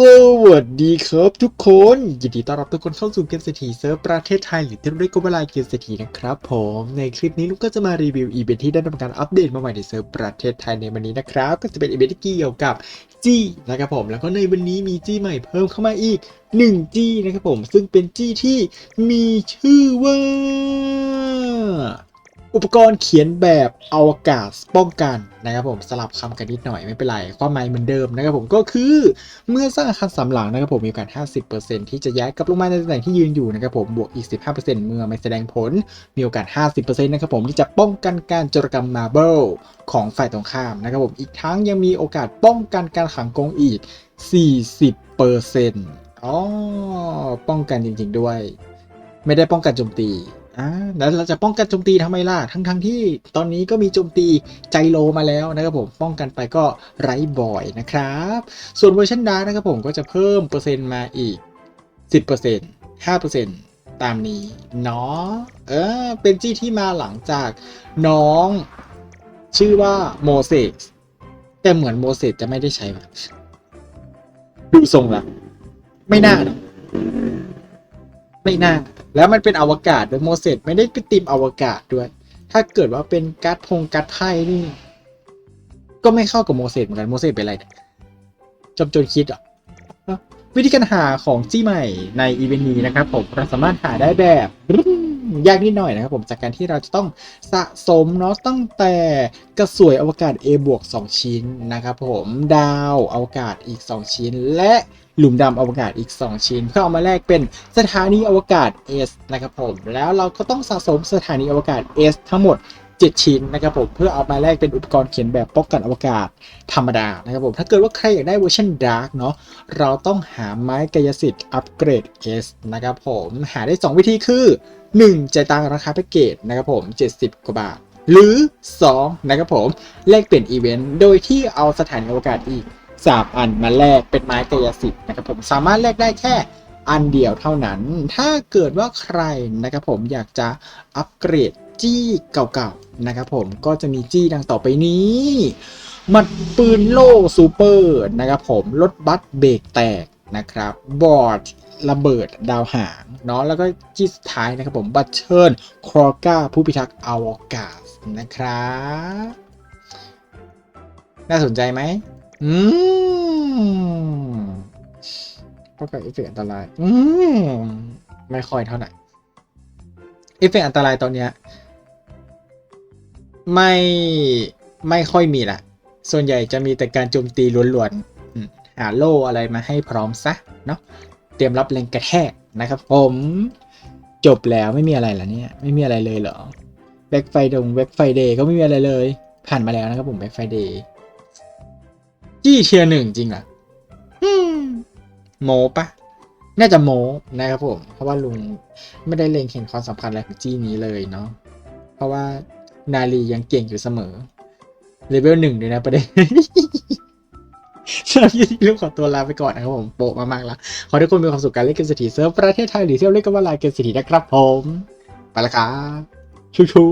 สวัสดีครับทุกคน ยินดีต้อนรับทุกคนเข้าสู่เกมเศรษฐีเซิร์ฟประเทศไทยหรือที่เรียกกันว่าลายเกมเศรษฐีนะครับผมในคลิปนี้ลูกก็จะมารีวิวอีเวนท์ที่ได้ทำการอัปเดตมาใหม่ในเซิร์ฟประเทศไทยในวันนี้นะครับ ก็จะเป็นอีเวนท์ที่เกี่ยวกับจี้นะครับผมแล้วก็ในวันนี้มีจี้ใหม่เพิ่มเข้ามาอีก1จี้นะครับผมซึ่งเป็นจี้ที่มีชื่อว่า อุปกรณ์เขียนแบบอวกาศป้องกันนะครับผมสลับคำกันนิดหน่อยไม่เป็นไร ความหมายเหมือนเดิมนะครับผมก็คือเมื่อสร้างอาคารสามหลังนะครับผมมีโอกาส 50%ที่จะย้ายกลับลงมาในตำแหน่งที่ยืนอยู่นะครับผมบวกอีก 15%เมื่อไม่แสดงผลมีโอกาส 50%นะครับผมที่จะป้องกันการโจรกรรมมาเบิลของฝ่ายตรงข้ามนะครับผมอีกทั้งยังมีโอกาสป้องกันการขังกงอีก 40%อ๋อป้องกันจริงๆด้วย ไม่ได้ป้องกันโจมตี อ่าแล้วเราจะป้องกันโจมตีทำไมล่ะ ทั้งทั้งๆที่ตอนนี้ก็มีโจมตีใจโลมาแล้วนะครับผม ป้องกันไปก็ไร้บ่อยนะครับ ส่วนเวอร์ชันดาร์นะครับผมก็จะเพิ่มเปอร์เซ็นต์มาอีก 10% 5%ตามนี้เนาะ เออ เป็นจี้ที่มาหลังจากน้อง ชื่อว่าโมเสส แต่เหมือนโมเสสจะไม่ได้ใช้ว่ะดูทรงละ ไม่น่า ไม่น่า แล้วมันเป็นอวกาศด้วยโมเสสไม่ได้ไปตีมอวกาศด้วย ถ้าเกิดว่าเป็นการ์ดพงการ์ดไพ่นี่ ก็ไม่เข้ากับโมเสสเหมือนกันโมเสสเป็นอะไรจอมโจำจนคิดอะวิธีการหาของจี้ใหม่ในอีเวนต์นี้นะครับผมเราสามารถหาได้แบบ ยากนิดหน่อยนะครับผมจากการที่เราจะต้องสะสมเนาะตั้งแต่กระสวยอวกาศ A บวก2ชิ้นนะครับผมดาวอวกาศอีก 2 ชิ้น และหลุมดำอวกาศอีก 2 ชิ้นเพื่อเอามาแลกเป็นสถานีอวกาศ S นะครับผมแล้วเราก็ต้องสะสมสถานีอวกาศ S ทั้งหมด 7 ชิ้นนะครับผมเพื่อเอามาแลกเป็นอุปกรณ์เขียนแบบป้องกันอวกาศธรรมดานะครับผมถ้าเกิดว่าใครอยากได้เวอร์ชันดาร์กเนาะเราต้องหาไม้กายสิทธิ์อัปเกรด S นะครับผมหาได้ 2 วิธีคือ 1. จ่ายตังค์ราคาแพ็กเกจนะครับผม 70 กว่าบาท หรือ 2. นะครับผมแลกเปลี่ยนอีเวนต์โดยที่เอาสถานีอวกาศอีก3อันมาแลกเป็นไม้กายสิทธิ์นะครับผมสามารถแลกได้แค่อันเดียวเท่านั้น ถ้าเกิดว่าใครนะครับผมอยากจะอัปเกรด จี้เก่าๆนะครับผมก็จะมีจี้ดังต่อไปนี้มัดปืนโล่ซูเปอร์นะครับผมรถบัสเบรกแตกนะครับบอร์ดระเบิดดาวหางเนาะแล้วก็ที่สุดท้ายนะครับผมบัตเชิญครอก้าผู้พิทักษ์อวกาศนะครับน่าสนใจไหมอืมก็กับเอฟเฟกต์อันตราย อืมไม่ค่อยเท่าไหร่เอฟเฟกต์อันตรายตอนเนี้ย ไม่ไม่ค่อยมีละส่วนใหญ่จะมีแต่การโจมตีล้วนๆหาโล่อะไรมาให้พร้อมซะเนาะเตรียมรับแรงกระแทกนะครับ ผมจบแล้วไม่มีอะไรแล้วเนี่ย ไม่มีอะไรเลยเหรอแบ็คไฟดงแบ็คไฟเดย์ก็ไม่มีอะไรเลย ผ่านมาแล้วนะครับผมแบ็คไฟเดย์จี้เทียร์หนึ่งจริงเหรออืมโมปะน่าจะโมนะครับผม เพราะว่าลุงไม่ได้เล็งเห็นความสำคัญอะไรของจี้นี้เลยเนาะเพราะว่า นาลียังเก่งอยู่เสมอเลเวลหนึ่งด้วยนะประเด็นสำหรับที่นี้ลูกขอตัวลาไปก่อนนะครับผมโปะมากๆแล้ว ขอทุกคนมีความสุขการเล่นเกมสตรีเซิร์ฟประเทศไทยหรือเที่ยวเล่นกันว่าลายเกมสตรีนะครับผม ไปละครับชูชู